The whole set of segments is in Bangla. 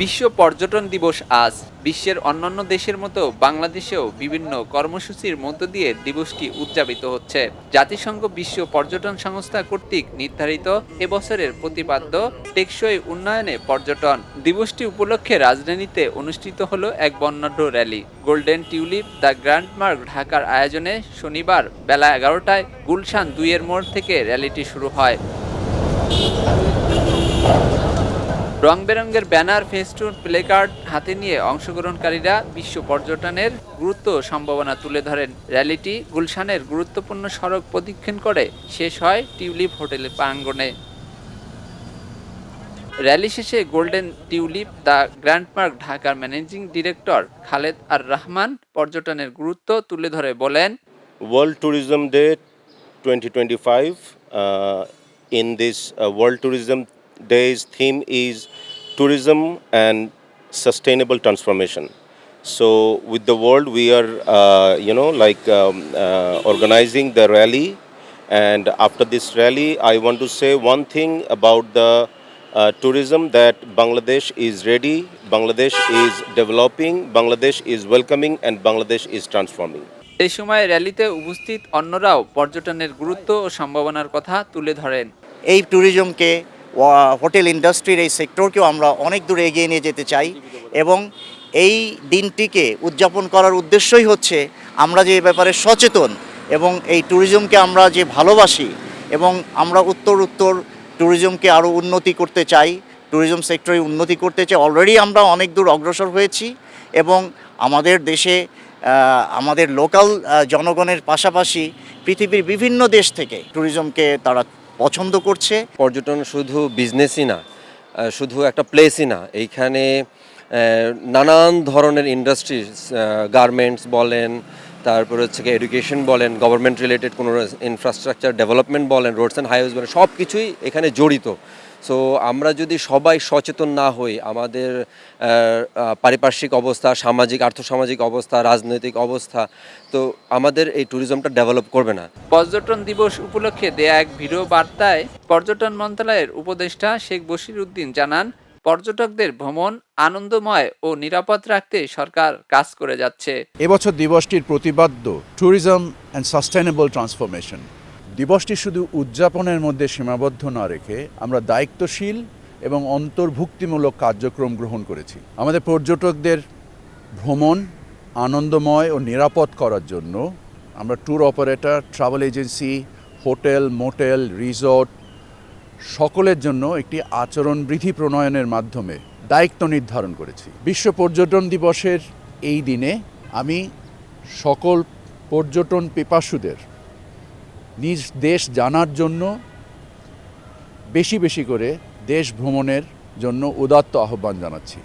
বিশ্ব পর্যটন দিবস আজ। বিশ্বের অন্যান্য দেশের মতো বাংলাদেশেও বিভিন্ন কর্মসূচির মধ্য দিয়ে দিবসটি উদযাপিত হচ্ছে। জাতিসংঘ বিশ্ব পর্যটন সংস্থা কর্তৃক নির্ধারিত এবছরের প্রতিপাদ্য টেকসই উন্নয়নে পর্যটন। দিবসটি উপলক্ষে রাজধানীতে অনুষ্ঠিত হলো এক বর্ণাঢ্য rally. Golden Tulip, the Grand Mark ঢাকার আয়োজনে শনিবার বেলা এগারোটায় গুলশান দুইয়ের মোড় থেকে র্যালিটি শুরু হয়। রং বেরঙের ব্যানার ফেস্টুন প্লেকার্ড হাতে নিয়ে অংশগ্রহণকারীরা বিশ্ব পর্যটনের গুরুত্ব সম্ভাবনা তুলে ধরেন র্যালিটি গুলশানের গুরুত্বপূর্ণ সড়ক প্রদক্ষিণ করে শেষ হয় টিউলিপ হোটেলের প্রাঙ্গণে র্যালি শেষে গোল্ডেন টিউলিপ দ্য গ্র্যান্ডমার্ক ঢাকার managing director Khaled R Rahman পর্যটনের গুরুত্ব তুলে ধরে বলেন world tourism Day 2025. Uh, in this uh, World Tourism Day's theme is tourism and sustainable transformation. So, with the world, we are, uh, you know, like um, uh, organizing the rally. And after this rally, I want to say one thing about the uh, tourism that Bangladesh is ready, Bangladesh is developing, Bangladesh is welcoming, and Bangladesh is transforming. এই সময় র্যালিতে উপস্থিত অন্যরাও পর্যটনের গুরুত্ব ও সম্ভাবনার কথা তুলে ধরেন এই ট্যুরিজমকে হোটেল ইন্ডাস্ট্রির এই সেক্টরকেও আমরা অনেক দূরে এগিয়ে নিয়ে যেতে চাই এবং এই দিনটিকে উদযাপন করার উদ্দেশ্যই হচ্ছে আমরা যে ব্যাপারে সচেতন এবং এই ট্যুরিজমকে আমরা যে ভালোবাসি এবং আমরা উত্তর উত্তর ট্যুরিজমকে আরও উন্নতি করতে চাই ট্যুরিজম সেক্টরে উন্নতি করতে চাই অলরেডি আমরা অনেক দূর অগ্রসর হয়েছি এবং আমাদের দেশে আমাদের লোকাল জনগণের পাশাপাশি পৃথিবীর বিভিন্ন দেশ থেকে ট্যুরিজমকে তারা পছন্দ করছে? পর্যটন শুধু বিজনেসই না শুধু একটা প্লেসই না, এইখানে নানান ধরনের ইন্ডাস্ট্রি গার্মেন্টস বলেন, তারপর হচ্ছে কি এডুকেশন বলেন গভর্নমেন্ট রিলেটেড কোনো ইনফ্রাস্ট্রাকচার ডেভেলপমেন্ট বলেন রোডস অ্যান্ড হাইওয়েজ বলেন সব কিছুই এখানে জড়িত। সো আমরা যদি সবাই সচেতন না হই আমাদের পারিপার্শ্বিক অবস্থা সামাজিক আর্থসামাজিক অবস্থা রাজনৈতিক অবস্থা তো আমাদের এই ট্যুরিজমটা ডেভেলপ করবে না। পর্যটন দিবস উপলক্ষে দেয়া এক ভিডিও বার্তায় পর্যটন মন্ত্রণালয়ের উপদেষ্টা শেখ বশির উদ্দিন জানান পর্যটকদের ভ্রমণ আনন্দময় ও নিরাপদ রাখতে সরকার কাজ করে যাচ্ছে। এবছর দিবসটির প্রতিপাদ্য ট্যুরিজম অ্যান্ড সাস্টেনেবল ট্রান্সফরমেশন দিবসটি শুধু উদযাপনের মধ্যে সীমাবদ্ধ না রেখে আমরা দায়িত্বশীল এবং অন্তর্ভুক্তিমূলক কার্যক্রম গ্রহণ করেছি। আমাদের পর্যটকদের ভ্রমণ আনন্দময় ও নিরাপদ করার জন্য আমরা tour operator, travel agency, hotel, motel, resort সকলের জন্য একটি আচরণ আচরণবিধি প্রণয়নের মাধ্যমে দায়িত্ব নির্ধারণ করেছি। বিশ্ব পর্যটন দিবসের এই দিনে আমি সকল পর্যটন পিপাসুদের নিজ দেশ জানার জন্য বেশি বেশি করে দেশ ভ্রমণের জন্য উদাত্ত আহ্বান জানাচ্ছি।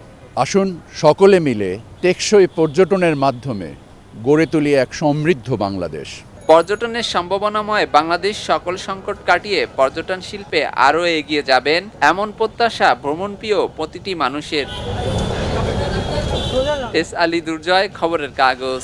আসুন সকলে মিলে টেকসই পর্যটনের মাধ্যমে গড়ে তুলি এক সমৃদ্ধ বাংলাদেশ। পর্যটনের সম্ভাবনাময় বাংলাদেশ সকল সংকট কাটিয়ে পর্যটন শিল্পে আরও এগিয়ে যাবেন এমন প্রত্যাশা ভ্রমণপ্রিয় প্রতিটি মানুষের। এস আলী দুর্জয়, খবরের কাগজ।